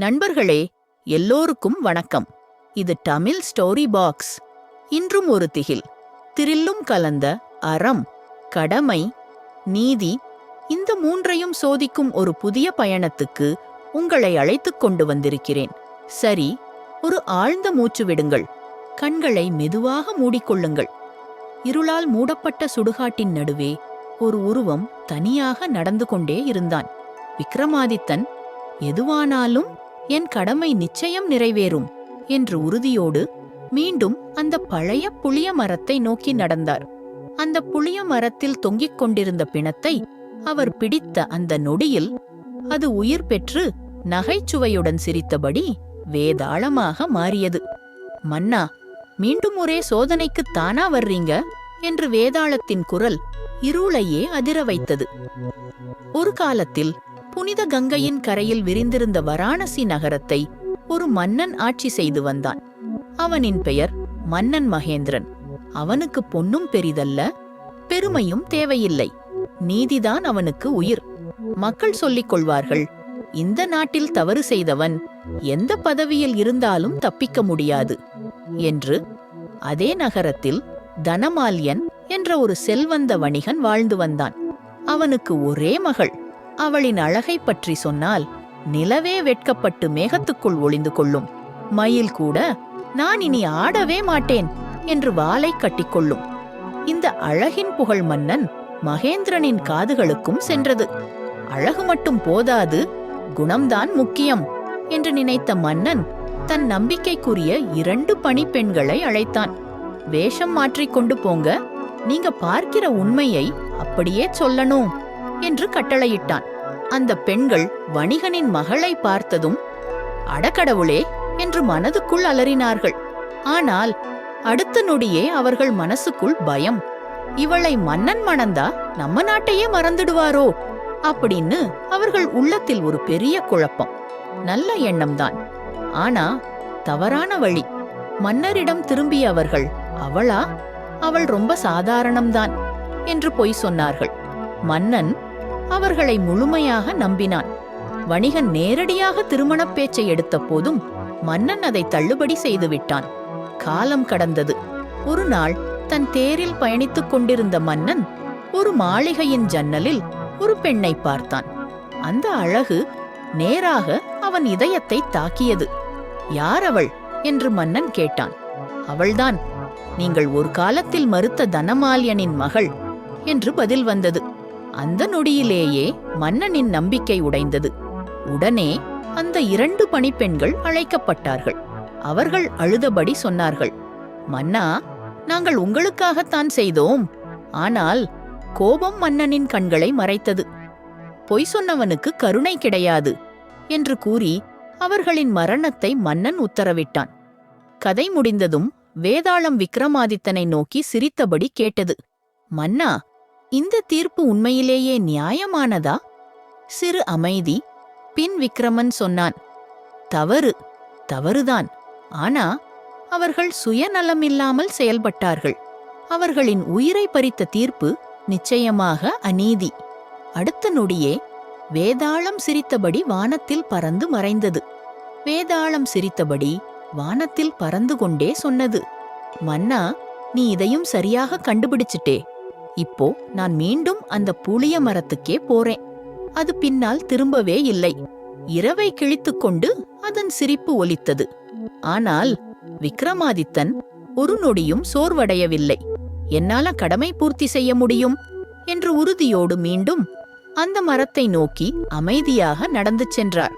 நண்பர்களே எல்லோருக்கும் வணக்கம். இது தமிழ் ஸ்டோரி பாக்ஸ். இன்றும் ஒரு திகில். திரில்லும் கலந்த அறம் கடமை நீதி இந்த மூன்றையும் சோதிக்கும் ஒரு புதிய பயணத்துக்கு உங்களை அழைத்துக் கொண்டு வந்திருக்கிறேன். சரி ஒரு ஆழ்ந்த மூச்சு விடுங்கள். கண்களை மெதுவாக மூடிக்கொள்ளுங்கள். இருளால் மூடப்பட்ட சுடுகாட்டின் நடுவே ஒரு உருவம் தனியாக நடந்து கொண்டே இருந்தான். விக்ரமாதித்தன் எதுவானாலும் என் கடமை நிச்சயம் நிறைவேறும் என்று உறுதியோடு மீண்டும் அந்த பழைய புளிய மரத்தை நோக்கி நடந்தார். அந்த புளிய மரத்தில் தொங்கிக் கொண்டிருந்த பிணத்தை அவர் பிடித்த அந்த நொடியில் அது உயிர் பெற்று நகைச்சுவையுடன் சிரித்தபடி வேதாளமாக மாறியது. மன்னா மீண்டும் ஒரே சோதனைக்கு தானா வர்றீங்க? என்று வேதாளத்தின் குரல் இருளையே அதிர வைத்தது. ஒரு காலத்தில் புனித கங்கையின் கரையில் விரிந்திருந்த வராணசி நகரத்தை ஒரு மன்னன் ஆட்சி செய்து வந்தான். அவனின் பெயர் மன்னன் மகேந்திரன். அவனுக்கு பொன்னும் பெரிதல்ல பெருமையும் தேவையில்லை. நீதிதான் அவனுக்கு உயிர். மக்கள் சொல்லிக் கொள்வார்கள் இந்த நாட்டில் தவறு செய்தவன் எந்த பதவியில் இருந்தாலும் தப்பிக்க முடியாது என்று. அதே நகரத்தில் தனமால்யன் என்ற ஒரு செல்வந்த வணிகன் வாழ்ந்து வந்தான். அவனுக்கு ஒரே மகள் அவளின் அழகை பற்றி சொன்னால் நிலவே வெட்கப்பட்டு மேகத்துக்குள் ஒளிந்து கொள்ளும். மயில் கூட நான் இனி ஆடவே மாட்டேன் என்று வாளை கட்டிக்கொள்ளும் இந்த அழகின் புகழ் மன்னன் மகேந்திரனின் காதுகளுக்கும் சென்றது. அழகு மட்டும் போதாது குணம்தான் முக்கியம் என்று நினைத்த மன்னன் தன் நம்பிக்கைக்குரிய இரண்டு பணிப்பெண்களை அழைத்தான். வேஷம் மாற்றிக்கொண்டு போங்க நீங்க பார்க்கிற உண்மையை அப்படியே சொல்லணும் என்று கட்டளையிட்டான். அந்த பெண்கள் வணிகனின் மகளை பார்த்ததும் அடக்கடவுளே என்று மனதுக்குள் அலறினார்கள். ஆனால் அடுத்த நொடியே அவர்கள் மனசுக்குள் பயம். இவளை மன்னன் மணந்தா நம்ம நாட்டையே மறந்துடுவாரோ? அப்படின்னு அவர்கள் உள்ளத்தில் ஒரு பெரிய குழப்பம். நல்ல எண்ணம்தான். ஆனா தவறான வழி. மன்னரிடம் திரும்பிய அவர்கள் அவளா? அவள் ரொம்ப சாதாரணம்தான் என்று பொய் சொன்னார்கள். மன்னன் அவர்களை முழுமையாக நம்பினான். வணிகன் நேரடியாக திருமணப் பேச்சை எடுத்த போதும் மன்னன் அதை தள்ளுபடி செய்துவிட்டான் காலம் கடந்தது. ஒரு நாள் தன் தேரில் பயணித்துக் கொண்டிருந்த மன்னன் ஒரு மாளிகையின் ஜன்னலில் ஒரு பெண்ணை பார்த்தான். அந்த அழகு நேராக அவன் இதயத்தை தாக்கியது. யார் அவள்? என்று மன்னன் கேட்டான். அவள்தான். நீங்கள் ஒரு காலத்தில் மறுத்த தனமால்யனின் மகள் என்று பதில் வந்தது. அந்த நொடியிலேயே மன்னனின் நம்பிக்கை உடைந்தது. உடனே அந்த இரண்டு பணிப்பெண்கள் அழைக்கப்பட்டார்கள். அவர்கள் அழுதபடி சொன்னார்கள் மன்னா நாங்கள் உங்களுக்காகத்தான் செய்தோம். ஆனால் கோபம் மன்னனின் கண்களை மறைத்தது. பொய் சொன்னவனுக்கு கருணை கிடையாது என்று கூறி அவர்களின் மரணத்தை மன்னன் உத்தரவிட்டான். கதை முடிந்ததும் வேதாளம் விக்ரமாதித்தனை நோக்கி சிரித்தபடி கேட்டது மன்னா இந்த தீர்ப்பு உண்மையிலேயே நியாயமானதா? சிறு அமைதி. பின் விக்ரமன் சொன்னான் தவறு தவறுதான். ஆனா அவர்கள் சுயநலமில்லாமல் செயல்பட்டார்கள். அவர்களின் உயிரை பறித்த தீர்ப்பு நிச்சயமாக அநீதி. அடுத்த நொடியே வேதாளம் சிரித்தபடி வானத்தில் பறந்து மறைந்தது. வேதாளம் சிரித்தபடி வானத்தில் பறந்து கொண்டே சொன்னது. மன்னா நீ இதையும் சரியாக கண்டுபிடிச்சிட்டே. இப்போ நான் மீண்டும் அந்த புளிய மரத்துக்கே போறேன். அது பின்னால் திரும்பவே இல்லை. இரவை கிழித்துக்கொண்டு அதன் சிரிப்பு ஒலித்தது. ஆனால் விக்ரமாதித்தன் ஒரு நொடியும் சோர்வடையவில்லை. என்னால கடமை பூர்த்தி செய்ய முடியும்? என்று உறுதியோடு மீண்டும் அந்த மரத்தை நோக்கி அமைதியாக நடந்து சென்றார்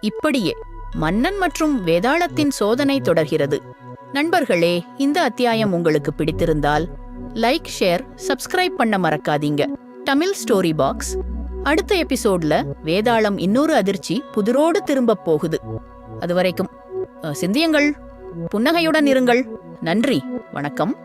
இப்படியே மன்னன் மற்றும் வேதாளத்தின் சோதனை தொடர்கிறது. நண்பர்களே இந்த அத்தியாயம் உங்களுக்கு பிடித்திருந்தால் லைக் ஷேர் சப்ஸ்கிரைப் பண்ண மறக்காதீங்க. தமிழ் ஸ்டோரி பாக்ஸ் அடுத்த எபிசோட்ல வேதாளம் இன்னொரு அதிர்ச்சி புதிரோடு திரும்பப் போகுது. அது வரைக்கும் சிந்தியங்கள் சிந்தியுங்கள். புன்னகையுடன் இருங்கள். நன்றி. வணக்கம்.